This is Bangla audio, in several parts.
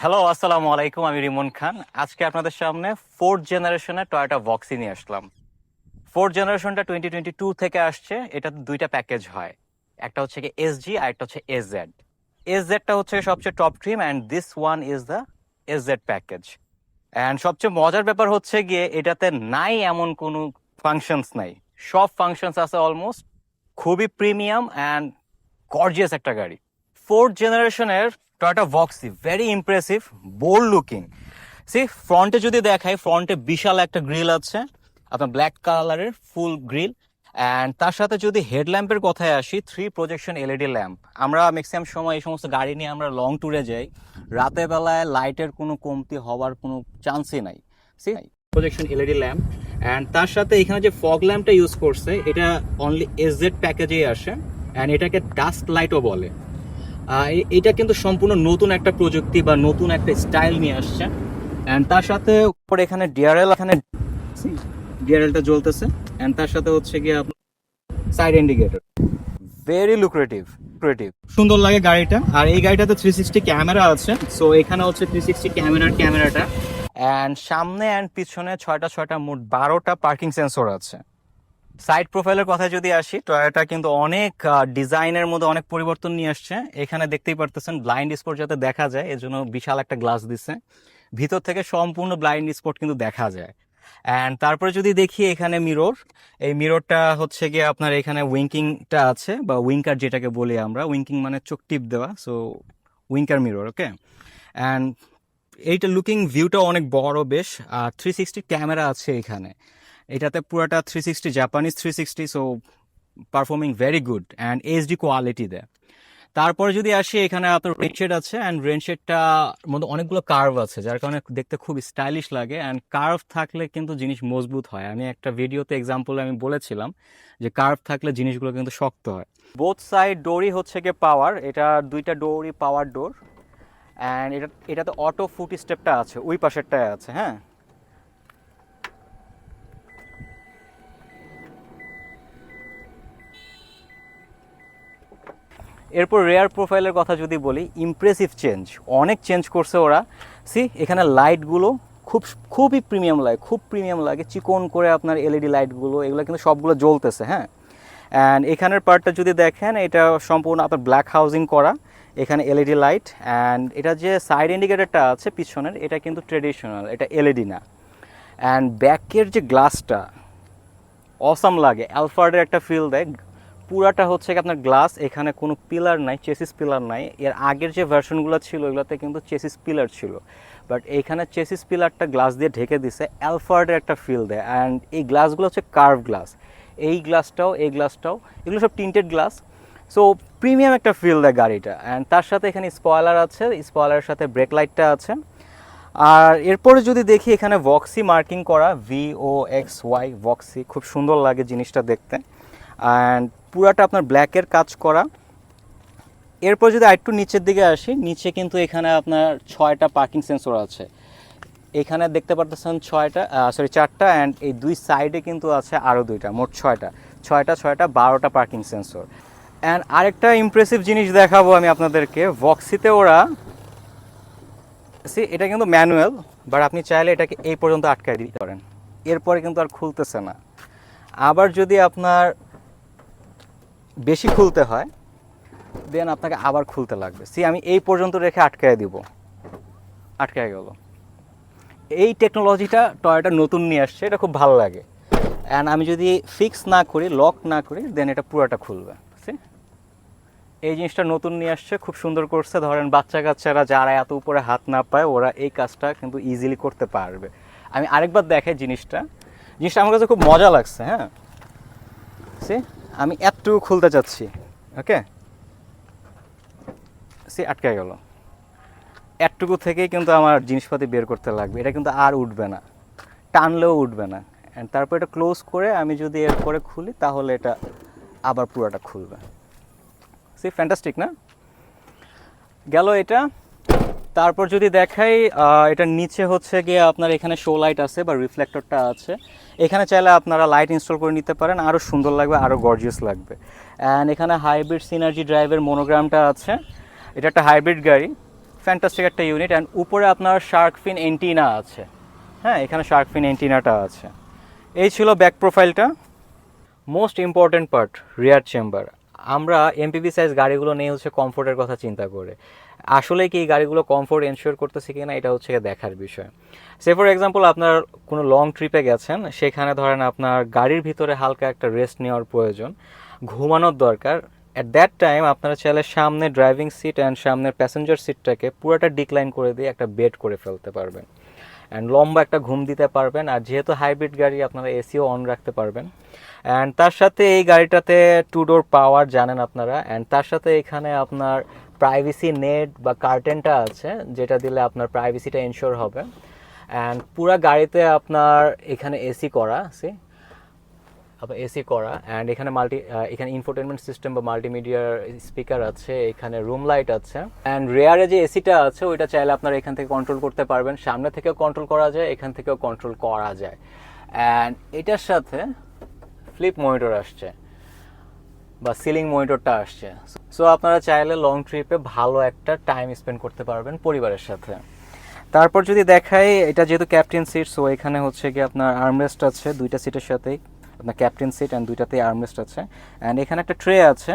হ্যালো আসসালামু আলাইকুম, আমি রিমন খান। আজকে আপনাদের সামনে ফোর্থ জেনারেশনের টয়োটা ভক্সি নিয়ে আসলাম। ফোর্থ জেনারেশনটা টোয়েন্টি টোয়েন্টি টু থেকে আসছে, এটাতে দুইটা প্যাকেজ হয়। একটা হচ্ছে কি এস জি আর একটা হচ্ছে এস জেড এস জেডটা হচ্ছে সবচেয়ে top trim and this one is the S Z package and সবচেয়ে মজার ব্যাপার হচ্ছে গিয়ে, এটাতে নাই এমন কোনো ফাংশনস নাই। সব ফাংশনস আছে অলমোস্ট খুবই প্রিমিয়াম অ্যান্ড গর্জিয়াস একটা গাড়ি। ফোর্থ জেনারেশনের Toyota Voxy very impressive bold looking see ফ্রন্টে যদি দেখায় ফ্রন্টে বিশাল একটা গ্রিল আছে, আপনার ব্ল্যাক কালারের ফুল গ্রিল অ্যান্ড তার সাথে যদি হেডল্যাম্পের কথায় আসি থ্রি প্রজেকশন এলইডি ল্যাম্প আমরা ম্যাক্সিমাম সময় এই সমস্ত গাড়ি নিয়ে আমরা লং ট্যুরে যাই রাতের বেলায় লাইটের কোনো কমতি হওয়ার কোনো চান্সই নাই। সি প্রজেকশন এলইডি ল্যাম্প অ্যান্ড তার সাথে এখানে যে ফগ ল্যাম্পটা ইউজ করছে, এটা অনলি এস জেড প্যাকেজেই আসে অ্যান্ড এটাকে ডাস্ট লাইটও বলে। এটা কিন্তু সম্পূর্ণ নতুন একটা প্রযুক্তি বা নতুন একটা স্টাইল নিয়ে আসছে। অ্যান্ড তার সাথে উপরে এখানে ডিআরএল এখানে ডিআরএলটা জ্বলতেছে। অ্যান্ড তার সাথে হচ্ছে গিয়ে আপনার side indicator very lucrative lucrative সুন্দর লাগে গাড়িটা। আর এই গাড়িটাতে থ্রি সিক্সটি ক্যামেরা আছে। সো এখানে হচ্ছে থ্রি সিক্সটি ক্যামেরার ক্যামেরাটা। অ্যান্ড সামনে অ্যান্ড পিছনে ছয়টা ছয়টা মোট বারোটা পার্কিং সেন্সর আছে। সাইড প্রোফাইলের কথা যদি আসি টয়োটা কিন্তু অনেক ডিজাইনের মধ্যে অনেক পরিবর্তন নিয়ে আসছে। এখানে দেখতেই পারতেছেন ব্লাইন্ড স্পট যাতে দেখা যায়, এজন্য বিশাল একটা গ্লাস দিছে। ভিতর থেকে সম্পূর্ণ ব্লাইন্ড স্পট কিন্তু দেখা যায়। অ্যান্ড তারপরে যদি দেখি এখানে মিরর এই মিররটা হচ্ছে গিয়ে আপনার এখানে উইঙ্কিংটা আছে, বা উইঙ্কার যেটাকে বলি আমরা। উইঙ্কিং মানে চোখ টিপ দেওয়া so winker mirror okay and এইটা লুকিং ভিউটা অনেক বড় বেশ। আর থ্রি সিক্সটি ক্যামেরা আছে এখানে। এটাতে পুরোটা three sixty Japanese three sixty so performing very good and HD quality দেয় তারপরে যদি আসি, এখানে আপনার রেনশেড আছে অ্যান্ড রেনশেডটা মধ্যে অনেকগুলো কার্ভ আছে, যার কারণে দেখতে খুব স্টাইলিশ লাগে অ্যান্ড কার্ভ থাকলে কিন্তু জিনিস মজবুত হয়। আমি একটা ভিডিওতে এক্সাম্পল আমি বলেছিলাম যে কার্ভ থাকলে জিনিসগুলো কিন্তু শক্ত হয়। বোথ সাইড ডোরই হচ্ছে গিয়ে পাওয়ার এটা দুইটা ডোরই পাওয়ার ডোর অ্যান্ড এটা, এটাতে অটো ফুট স্টেপটা আছে, ওই পাশেরটায় আছে হ্যাঁ? এরপর রেয়ার প্রোফাইলের কথা যদি বলি ইমপ্রেসিভ চেঞ্জ অনেক চেঞ্জ করছে ওরা। সি এখানে লাইটগুলো খুব, খুবই প্রিমিয়াম লাগে, খুব প্রিমিয়াম লাগে। চিকন করে আপনার এলইডি লাইটগুলো এগুলো কিন্তু সবগুলো জ্বলতেছে হ্যাঁ? অ্যান্ড এখানের পার্টটা যদি দেখেন, এটা সম্পূর্ণ আপনার ব্ল্যাক হাউজিং করা, এখানে এলইডি লাইট অ্যান্ড এটা যে সাইড ইন্ডিকেটরটা আছে পিছনের, এটা কিন্তু ট্রেডিশনাল এটা এলইডি না। অ্যান্ড ব্যাকের যে গ্লাসটা অসাম লাগে অ্যালফার্ডের একটা ফিল দেয় পুরাটা হচ্ছে আপনার গ্লাস এখানে কোনো পিলার নাই চেসিস পিলার নাই। এর আগের যে ভার্সনগুলো ছিল এগুলোতে কিন্তু চেসিস পিলার ছিল। বাট এইখানে চেসিস পিলারটা গ্লাস দিয়ে ঢেকে দিছে অ্যালফার্ডের একটা ফিল দেয়। অ্যান্ড এই গ্লাসগুলো হচ্ছে কার্ভ গ্লাস এই গ্লাসটাও এই গ্লাসটাও এগুলো সব টিন্টেড গ্লাস সো প্রিমিয়াম একটা ফিল দেয় গাড়িটা। অ্যান্ড তার সাথে এখানে স্পয়লার আছে স্পয়লারের সাথে ব্রেক লাইটটা আছে। আর এরপরে যদি দেখি, এখানে ভক্সি মার্কিং করা V O X Y Voxy খুব সুন্দর লাগে জিনিসটা দেখতে। অ্যান্ড পুরাটা আপনার ব্ল্যাকের কাজ করা। এরপর যদি আরেকটু নিচের দিকে আসি, নিচে কিন্তু এখানে আপনার ছয়টা পার্কিং সেন্সর আছে। এখানে দেখতে পারতেছেন ছয়টা সরি চারটা অ্যান্ড এই দুই সাইডে কিন্তু আছে আরও দুইটা, মোট ছয়টা। ছয়টা ছয়টা, বারোটা পার্কিং সেন্সর অ্যান্ড আরেকটা ইমপ্রেসিভ জিনিস দেখাবো আমি আপনাদেরকে। ভক্সিতে ওরা সি এটা কিন্তু ম্যানুয়াল বাট আপনি চাইলে এটাকে এই পর্যন্ত আটকায় দিতে পারেন। এরপরে কিন্তু আর খুলতেছে না। আবার যদি আপনার বেশি খুলতে হয় দেন আপনাকে আবার খুলতে লাগবে। সি আমি এই পর্যন্ত রেখে আটকায় দিব। আটকায় গেল। এই টেকনোলজিটা টয়োটা নতুন নিয়ে আসছে, এটা খুব ভালো লাগে। অ্যান্ড আমি যদি ফিক্স না করি লক না করি দেন এটা পুরোটা খুলবে? এই জিনিসটা নতুন নিয়ে আসছে, খুব সুন্দর করছে। ধরেন বাচ্চা কাচ্চারা যারা এত উপরে হাত না পায়, ওরা এই কাজটা কিন্তু ইজিলি করতে পারবে। আমি আরেকবার দেখাই জিনিসটা। জিনিসটা আমার কাছে খুব মজা লাগছে হ্যাঁ। সে আমি এতটুকু খুলতে চাচ্ছি ওকে সে আটকে গেল। এতটুকু থেকেই কিন্তু আমার জিনিসপাতি বের করতে লাগবে। এটা কিন্তু আর উঠবে না। টানলেও উঠবে না। অ্যান্ড তারপর এটা ক্লোজ করে আমি যদি এরপরে খুলি, তাহলে এটা আবার পুরোটা খুলবে। সে ফ্যান্টাস্টিক না? গেল এটা। তারপর যদি দেখাই এটার নিচে হচ্ছে গিয়ে আপনার এখানে শো লাইট আছে বা রিফ্লেক্টরটা আছে। এখানে চাইলে আপনারা লাইট ইনস্টল করে নিতে পারেন। আরও সুন্দর লাগবে আরও গর্জিয়াস লাগবে। অ্যান্ড এখানে হাইব্রিড সিনার্জি ড্রাইভের মনোগ্রামটা আছে। এটা একটা হাইব্রিড গাড়ি ফ্যান্টাস্টিক একটা ইউনিট অ্যান্ড উপরে আপনার শার্ক ফিন এন্টিনা আছে। হ্যাঁ এখানে শার্ক ফিন এন্টিনাটা আছে। এই ছিল ব্যাক প্রোফাইলটা most important part rear chamber আমরা এমপিভি সাইজ গাড়িগুলো নিয়ে হচ্ছে কমফোর্টের কথা চিন্তা করে। আসলে কি এই গাড়িগুলো কমফোর্ট এনশিওর করতেছে কি না এটা হচ্ছে দেখার বিষয়। সে ফর এক্সাম্পল আপনার কোনো লং ট্রিপে গেছেন, সেখানে ধরেন আপনার গাড়ির ভিতরে হালকা একটা রেস্ট নেওয়ার প্রয়োজন, ঘুমানোর দরকার। অ্যাট দ্যাট টাইম আপনারা চাইলে সামনে ড্রাইভিং সিট অ্যান্ড সামনের প্যাসেঞ্জার সিটটাকে পুরোটা ডিক্লাইন করে দিয়ে একটা বেড করে ফেলতে পারবেন। অ্যান্ড লম্বা একটা ঘুম দিতে পারবেন, আর যেহেতু হাইব্রিড গাড়ি, আপনারা এসিও অন রাখতে পারবেন। অ্যান্ড তার সাথে এই গাড়িটাতে টু ডোর পাওয়ার জানেন আপনারা অ্যান্ড তার সাথে এখানে আপনার প্রাইভেসি নেট বা কার্টেনটা আছে, যেটা দিলে আপনার প্রাইভেসিটা এনশোর হবে। অ্যান্ড পুরা গাড়িতে আপনার এখানে এসি করা আপনার এসি করা অ্যান্ড এখানে মাল্টি এখানে ইনফোটেনমেন্ট সিস্টেম বা মাল্টিমিডিয়ার স্পিকার আছে, এখানে রুম লাইট আছে। অ্যান্ড রেয়ারে যে এসিটা আছে, ওইটা চাইলে আপনারা এখান থেকে কন্ট্রোল করতে পারবেন। সামনে থেকেও কন্ট্রোল করা যায়, এখান থেকেও কন্ট্রোল করা যায়। অ্যান্ড এটার সাথে ফ্লিপ মনিটর আসছে, বা সিলিং মনিটরটা আসছে। সো আপনারা চাইলে লং ট্রিপে ভালো একটা টাইম স্পেন্ড করতে পারবেন পরিবারের সাথে। তারপর যদি দেখাই, এটা যেহেতু ক্যাপ্টেন সিট সো এখানে হচ্ছে কি আপনার আর্মরেস্ট আছে, দুইটা সিটের সাথেই। আপনার ক্যাপ্টেন সিট অ্যান্ড দুইটাতেই আর্মরেস্ট আছে। অ্যান্ড এখানে একটা ট্রে আছে।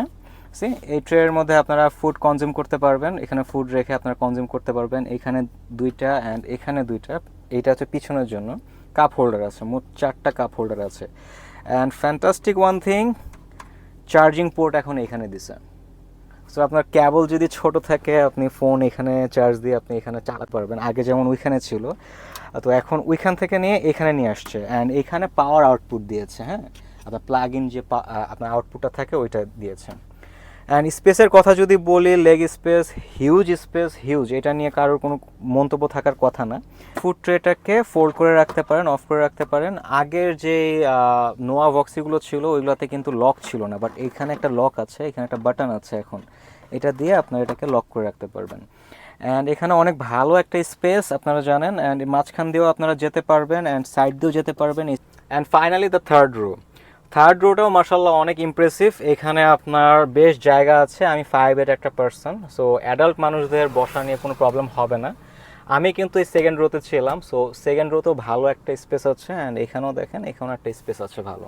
সি এই ট্রের মধ্যে আপনারা ফুড কনজিউম করতে পারবেন। এখানে ফুড রেখে আপনারা কনজিউম করতে পারবেন। এখানে দুইটা অ্যান্ড এখানে দুইটা। এইটা হচ্ছে পিছনের জন্য। কাপ হোল্ডার আছে। মোট চারটা কাপ হোল্ডার আছে। And fantastic one thing charging port এখন এখানে দিছে। সো আপনার ক্যাবল যদি ছোট থাকে, আপনি ফোন এখানে চার্জ দিয়ে আপনি এখানে চালাতে পারবেন। আগে যেমন ওইখানে ছিল, তো এখন ওইখান থেকে নিয়ে এখানে নিয়ে আসছে। অ্যান্ড এখানে পাওয়ার আউটপুট দিয়েছে হ্যাঁ? আপনার প্লাগ ইন যে আপনার আউটপুটটা থাকে, ওইটা দিয়েছে। অ্যান্ড স্পেসের কথা যদি বলি leg space huge space huge এটা নিয়ে কারোর কোনো মন্তব্য থাকার কথা না। ফুড ট্রেটাকে ফোল্ড করে রাখতে পারেন অফ করে রাখতে পারেন। আগের যে নোয়া বক্সিগুলো ছিল, ওইগুলোতে কিন্তু লক ছিল না। বাট এখানে একটা লক আছে, এখানে একটা বাটন আছে এখন। এটা দিয়ে আপনারা এটাকে লক করে রাখতে পারবেন। অ্যান্ড এখানে অনেক ভালো একটা স্পেস আপনারা জানেন। অ্যান্ড মাঝখান দিয়েও আপনারা যেতে পারবেন অ্যান্ড সাইড দিয়েও যেতে পারবেন। And finally the third row third রোটাও মার্শাল্লাহ অনেক ইমপ্রেসিভ এখানে আপনার বেশ জায়গা আছে, আমি ফাইভ এর একটা পার্সন সো অ্যাডাল্ট মানুষদের বসা নিয়ে কোনো প্রবলেম হবে না। আমি কিন্তু এই সেকেন্ড রোতে ছিলাম। সো সেকেন্ড রোতেও ভালো একটা স্পেস আছে অ্যান্ড এখানেও দেখেন, এখানেও একটা স্পেস আছে ভালো।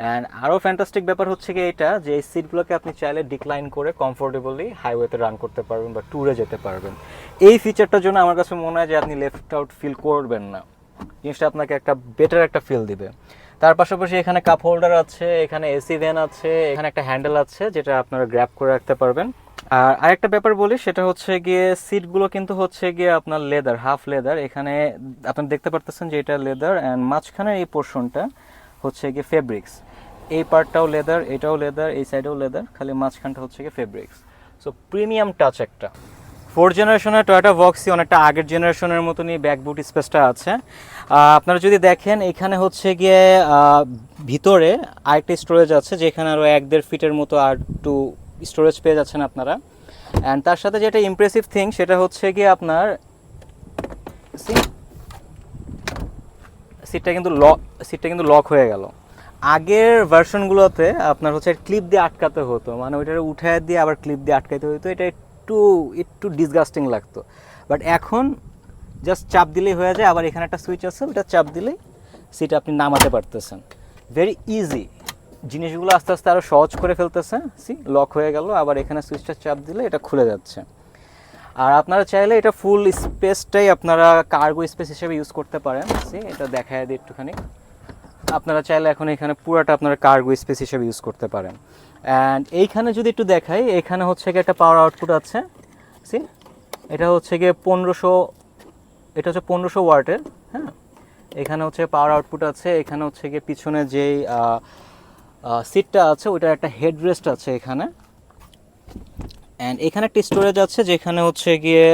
অ্যান্ড আরও ফ্যান্টাস্টিক ব্যাপার হচ্ছে কি এটা যে এই সিটগুলোকে আপনি চাইলে ডিক্লাইন করে কমফোর্টেবলি হাইওয়েতে রান করতে পারবেন বা ট্যুরে যেতে পারবেন। এই ফিচারটার জন্য আমার কাছে মনে হয় যে আপনি লেফট আউট ফিল করবেন না। জিনিসটা আপনাকে একটা বেটার একটা ফিল দিবে। তার পাশাপাশি এখানে কাপ হোল্ডার আছে, এখানে এসি ভ্যান আছে, এখানে একটা হ্যান্ডেল আছে যেটা আপনারা গ্র্যাপ করে রাখতে পারবেন। আর আরেকটা ব্যাপার বলি, সেটা হচ্ছে গিয়ে সিটগুলো কিন্তু হচ্ছে গিয়ে আপনার লেদার হাফ লেদার এখানে আপনি দেখতে পারতেছেন যে এটা লেদার অ্যান্ড মাঝখানের এই পোর্শনটা হচ্ছে গিয়ে ফেব্রিক্স এই পার্টটাও লেদার এটাও লেদার এই সাইডেও লেদার খালি মাঝখানটা হচ্ছে গিয়ে ফেব্রিক্স সো প্রিমিয়াম টাচ একটা। ফোর জেনারেশনের টয়োটা ভক্সি অনেকটা আগের জেনারেশনের মতনই ব্যাকবুট স্পেসটা আছে আপনারা যদি দেখেন, এখানে হচ্ছে গিয়ে ভিতরে আরেকটা স্টোরেজ আছে, যেখানে আরও এক দেড় ফিটের মতো আর একটু স্টোরেজ পেয়ে যাচ্ছেন আপনারা অ্যান্ড তার সাথে যেটা ইমপ্রেসিভ থিং সেটা হচ্ছে গিয়ে আপনার? সিটটা কিন্তু লক সিটটা কিন্তু লক হয়ে গেল আগের ভার্সনগুলোতে আপনার হচ্ছে ক্লিপ দিয়ে আটকাতে হতো মানে ওইটা উঠায় দিয়ে আবার ক্লিপ দিয়ে আটকাতে হতো, এটা একটু একটু ডিসগাস্টিং লাগতো। বাট এখন জাস্ট চাপ দিলেই হয়ে যায়, আবার এখানে একটা সুইচ আছে ওটা চাপ দিলেই সেটা আপনি নামাতে পারতেছেন। ভেরি ইজি জিনিসগুলো আস্তে আস্তে আরও সহজ করে ফেলতেছে সি লক হয়ে গেল, আবার এখানে সুইচটা চাপ দিলে এটা খুলে যাচ্ছে। আর আপনারা চাইলে এটা ফুল স্পেসটাই আপনারা কার্গো স্পেস হিসেবে ইউজ করতে পারেন সি এটা দেখায় দিই একটুখানি। আপনারা চাইলে এখন এখানে পুরোটা আপনারা কার্গো স্পেস হিসেবে ইউজ করতে পারেন। অ্যান্ড এইখানে যদি একটু দেখাই, এখানে হচ্ছে গিয়ে একটা পাওয়ার আউটপুট আছে। সি এটা হচ্ছে গিয়ে পনেরোশো, এটা হচ্ছে পনেরোশো ওয়াটের হ্যাঁ? এখানে হচ্ছে পাওয়ার আউটপুট আছে, এখানে হচ্ছে গিয়ে পিছনে যেই সিটটা আছে, ওইটার একটা হেডরেস্ট আছে এখানে। অ্যান্ড এখানে একটা স্টোরেজ আছে যেখানে হচ্ছে গিয়ে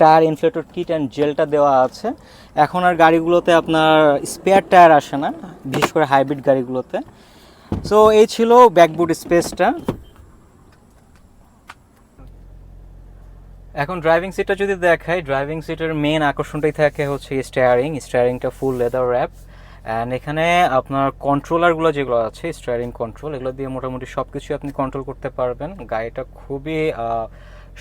টায়ার ইনফ্লেটর কিট অ্যান্ড জেলটা দেওয়া আছে। এখন আর গাড়িগুলোতে আপনার স্পেয়ার টায়ার আসে না, বিশেষ করে হাইব্রিড গাড়িগুলোতে। সো এই ছিল ব্যাকবুট স্পেসটা এখন ড্রাইভিং সিটটা যদি দেখাই ড্রাইভিং সিটের মেন আকর্ষণটাই থাকে হচ্ছে স্টিয়ারিং স্টিয়ারিংটা ফুল লেদার র্যাপ অ্যান্ড এখানে আপনার কন্ট্রোলারগুলো যেগুলো আছে স্টিয়ারিং কন্ট্রোল এগুলো দিয়ে মোটামুটি সব কিছুই আপনি কন্ট্রোল করতে পারবেন। গাড়িটা খুবই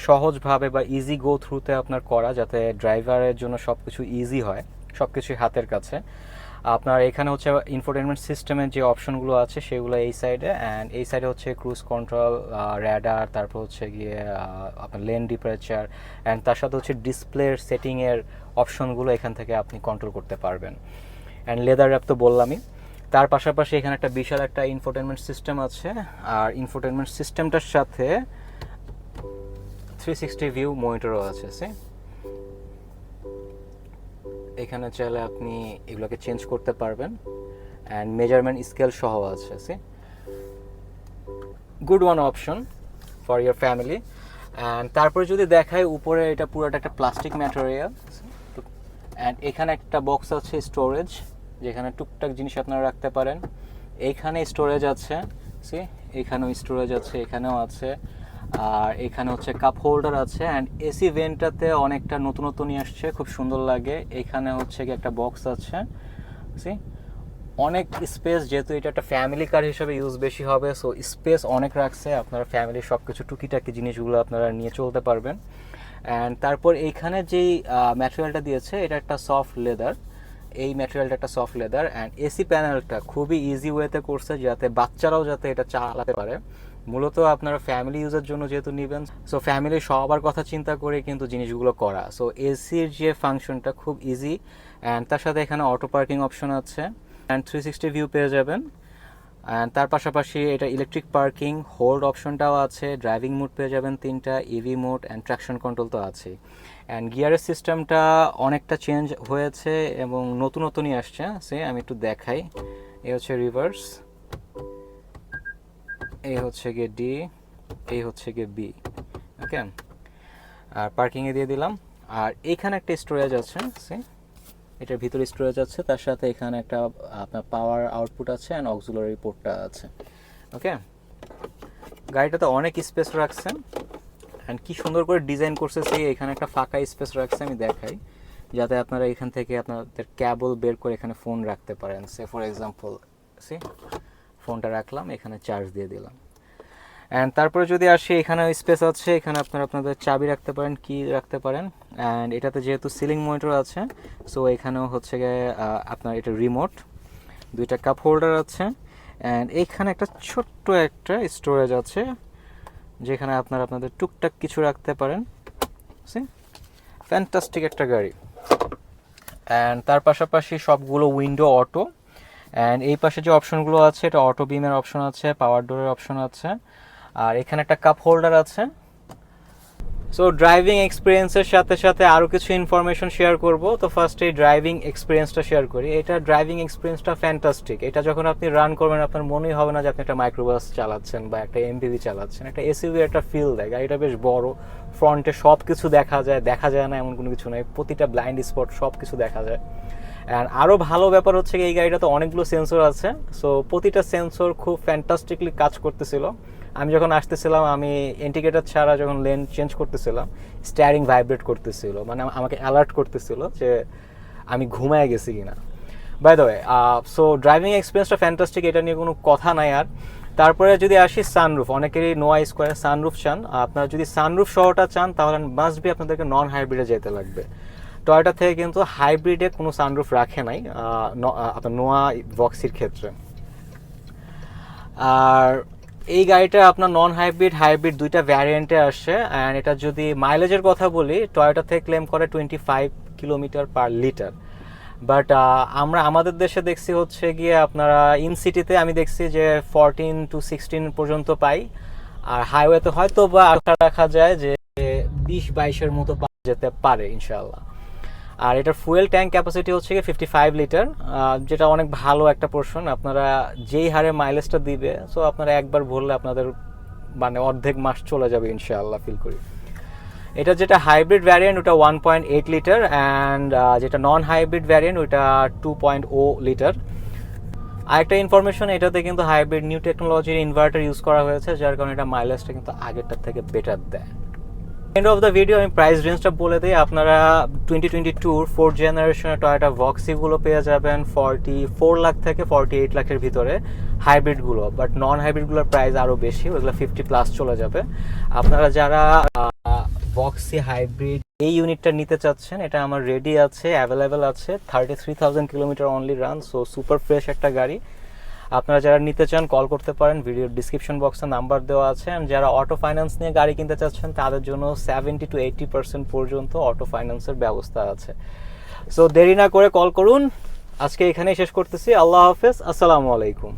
সহজভাবে বা ইজি গো থ্রুতে আপনার করা যাতে ড্রাইভারের জন্য সব কিছু ইজি হয় সব কিছুই হাতের কাছে। আপনার এখানে হচ্ছে ইনফোটেনমেন্ট সিস্টেমের যে অপশনগুলো আছে, সেগুলো এই সাইডে অ্যান্ড এই সাইডে হচ্ছে ক্রুজ কন্ট্রোল র্যাডার তারপর হচ্ছে গিয়ে আপনার লেন ডিপারেচার অ্যান্ড তার সাথে হচ্ছে ডিসপ্লের সেটিংয়ের অপশনগুলো এখান থেকে আপনি কন্ট্রোল করতে পারবেন। অ্যান্ড লেদার র্যাপ তো বললামই। তার পাশাপাশি এখানে একটা বিশাল একটা ইনফোটেনমেন্ট সিস্টেম আছে। আর ইনফোটেনমেন্ট সিস্টেমটার সাথে থ্রি সিক্সটি ভিউ মনিটরও আছে সে এখানে চাইলে আপনি এগুলোকে চেঞ্জ করতে পারবেন। অ্যান্ড মেজারমেন্ট স্কেল সহ আছে সে good one option for your family and তারপরে যদি দেখায় উপরে এটা পুরোটা একটা প্লাস্টিক ম্যাটেরিয়াল অ্যান্ড এখানে একটা বক্স আছে স্টোরেজ যেখানে টুকটাক জিনিস আপনারা রাখতে পারেন। এইখানে স্টোরেজ আছে সি এখানেও স্টোরেজ আছে, এখানেও আছে। আর এখানে হচ্ছে কাপ হোল্ডার আছে অ্যান্ড এসি ভেন্টটাতে অনেকটা নতুনত্বই আসছে, খুব সুন্দর লাগে। এখানে হচ্ছে কি একটা বক্স আছে সি অনেক স্পেস যেহেতু এটা একটা ফ্যামিলি কার হিসেবে ইউজ বেশি হবে সো স্পেস অনেক রাখছে। আপনারা ফ্যামিলির সব কিছু টুকিটাকি জিনিসগুলো আপনারা নিয়ে চলতে পারবেন। অ্যান্ড তারপর এইখানে যেই ম্যাটেরিয়ালটা দিয়েছে, এটা একটা সফট লেদার এই ম্যাটেরিয়ালটা একটা সফট লেদার অ্যান্ড এসি প্যানেলটা খুবই ইজি ওয়েতে করছে যাতে বাচ্চারাও যাতে এটা চালাতে পারে। মূলত আপনারা ফ্যামিলি ইউজের জন্য যেহেতু নেবেন সো ফ্যামিলির সবার কথা চিন্তা করে কিন্তু জিনিসগুলো করা। সো এসির যে ফাংশনটা খুব ইজি অ্যান্ড তার সাথে এখানে অটো পার্কিং অপশন আছে। অ্যান্ড থ্রি সিক্সটি ভিউ পেয়ে যাবেন। অ্যান্ড তার পাশাপাশি এটা ইলেকট্রিক পার্কিং হোল্ড অপশনটাও আছে ড্রাইভিং মোড পেয়ে যাবেন তিনটা EV mode and traction control তো আছেই। অ্যান্ড গিয়ারের সিস্টেমটা অনেকটা চেঞ্জ হয়েছে এবং নতুন নতুনই আসছে সে আমি একটু দেখাই। এ হচ্ছে রিভার্স এই হচ্ছে গিয়ে ডি এই হচ্ছে গিয়ে বি ওকে আর পার্কিংয়ে দিয়ে দিলাম। আর এইখানে একটা স্টোরেজ আছে সে এটার ভিতরে স্টোরেজ আছে, তার সাথে এখানে একটা, আপনার পাওয়ার আউটপুট আছে অ্যান্ড অক্সিলারি পোর্টটা আছে। ওকে গাড়িটাতে অনেক স্পেস রাখছেন। অ্যান্ড কী সুন্দর করে ডিজাইন করছে সেই এখানে একটা ফাঁকা স্পেস রাখছে, আমি দেখাই। যাতে আপনারা এখান থেকে আপনাদের ক্যাবল বের করে এখানে ফোন রাখতে পারেন। সে ফর এক্সাম্পল সি ফোনটা রাখলাম, এখানে চার্জ দিয়ে দিলাম। অ্যান্ড তারপরে যদি আসি, এখানে স্পেস আছে, এখানে আপনারা আপনাদের চাবি রাখতে পারেন কি রাখতে পারেন। অ্যান্ড এটাতে যেহেতু সিলিং মনিটর আছে সো এখানেও হচ্ছে গিয়ে আপনার এটা রিমোট দুইটা কাপ হোল্ডার আছে। অ্যান্ড এইখানে একটা ছোট্ট একটা স্টোরেজ আছে, যেখানে আপনারা আপনাদের টুকটাক কিছু রাখতে পারেন। ফ্যান্টাস্টিক একটা গাড়ি। অ্যান্ড তার পাশাপাশি সবগুলো উইন্ডো অটো অ্যান্ড এই পাশে যে অপশনগুলো আছে, এটা অটো বিমের অপশন আছে পাওয়ার ডোরের অপশন আছে। আর এখানে একটা কাপ হোল্ডার আছে। সো ড্রাইভিং এক্সপিরিয়েন্সের সাথে সাথে আরও কিছু ইনফরমেশন শেয়ার করব। তো ফার্স্ট এই ড্রাইভিং এক্সপিরিয়েন্সটা শেয়ার করি। এটা ড্রাইভিং এক্সপিরিয়েন্সটা ফ্যান্টাস্টিক এটা যখন আপনি রান করবেন, আপনার মনেই হবে না যে আপনি একটা মাইক্রোবাস চালাচ্ছেন বা একটা এমপিভি চালাচ্ছেন। একটা এসইউভি একটা ফিল দেয়। গাড়িটা বেশ বড়। ফ্রন্টে সব কিছু দেখা যায় দেখা যায় না এমন কোনো কিছু নয় প্রতিটা ব্লাইন্ড স্পট সব কিছু দেখা যায়। অ্যান্ড আরও ভালো ব্যাপার হচ্ছে এই গাড়িটাতে অনেকগুলো সেন্সর আছে। সো প্রতিটা সেন্সর খুব ফ্যান্টাস্টিকলি কাজ করতেছিল। আমি যখন আসতেছিলাম, আমি ইন্ডিকেটার ছাড়া যখন লেন চেঞ্জ করতেছিলাম স্টিয়ারিং ভাইব্রেট করতেছিল মানে আমাকে অ্যালার্ট করতেছিল যে আমি ঘুমায় গেছি কিনা। বাই দ্য সো ড্রাইভিং এক্সপিরিয়েন্সটা ফ্যান্টাস্টিক এটা নিয়ে কোনো কথা নাই আর। তারপরে যদি আসি সানরুফ অনেকেরই নোয়া স্কোয়ারে সানরুফ চান। আপনারা যদি সানরুফ শহরটা চান, তাহলে মাস্ট বি আপনাদেরকে নন হাইব্রিডে যেতে লাগবে। টয়োটা থেকে কিন্তু হাইব্রিডে কোনো সানরুফ রাখে নাই আপনার নোয়া বক্সির ক্ষেত্রে। আর এই গাড়িটা আপনার নন হাইব্রিড হাইব্রিড দুইটা ভ্যারিয়েন্টে আসছে অ্যান্ড এটা যদি মাইলেজের কথা বলি টয়োটা থেকে ক্লেম করে twenty five kilometre per litre but আমরা আমাদের দেশে দেখছি হচ্ছে গিয়ে আপনারা ইন সিটিতে আমি দেখছি যে ফরটিন টু সিক্সটিন পর্যন্ত পাই, আর হাইওয়েতে হয়তো বা আশা রাখা যায় যে বিশ বাইশের মতো পাওয়া যেতে পারে ইনশাল্লাহ আর এটার ফুয়েল ট্যাঙ্ক ক্যাপাসিটি হচ্ছে গিয়ে ফিফটি ফাইভ লিটার যেটা অনেক ভালো একটা পোর্শন আপনারা যেই হারে মাইলেজটা দিবে সো আপনারা একবার ভরলে আপনাদের মানে অর্ধেক মাস চলে যাবে ইনশাআল্লাহ ফিল করি। এটা যেটা হাইব্রিড ভ্যারিয়েন্ট ওটা one point eight litre and যেটা নন হাইব্রিড ভ্যারিয়েন্ট ওইটা টু পয়েন্ট ও লিটার আরেকটা ইনফরমেশন এটাতে কিন্তু হাইব্রিড নিউ টেকনোলজির ইনভার্টার ইউজ করা হয়েছে, যার কারণে এটা মাইলেজটা কিন্তু আগেরটার থেকে বেটার দেয়। এন্ড অফ দ্য ভিডিও আমি প্রাইস রেঞ্জটা বলে দিই। আপনারা টোয়েন্টি টোয়েন্টি টুর ফোর্থ জেনারেশনের টয়োটা ভক্সিগুলো পেয়ে যাবেন ফর্টি ফোর লাখ থেকে ফর্টি এইট লাখের ভিতরে হাইব্রিডগুলো বাট নন হাইব্রিডগুলোর প্রাইস আরও বেশি ওইগুলো ফিফটি প্লাস চলে যাবে। আপনারা যারা বক্সি হাইব্রিড এই ইউনিটটা নিতে চাচ্ছেন, এটা আমার রেডি আছে অ্যাভেলেবেল আছে thirty three thousand kilometre only run so super fresh একটা গাড়ি। আপনারা যারা নিতে চান কল করতে পারেন। ভিডিওর ডিসক্রিপশন বক্সে নাম্বার দেওয়া আছে। অ্যান্ড যারা অটো ফাইন্যান্স নিয়ে গাড়ি কিনতে চাচ্ছেন, তাদের জন্য সেভেন্টি টু এইটি পার্সেন্ট পর্যন্ত অটো ফাইন্যান্সের ব্যবস্থা আছে। সো দেরি না করে কল করুন। আজকে এখানেই শেষ করতেছি। আল্লাহ হাফেজ। আসসালামু আলাইকুম।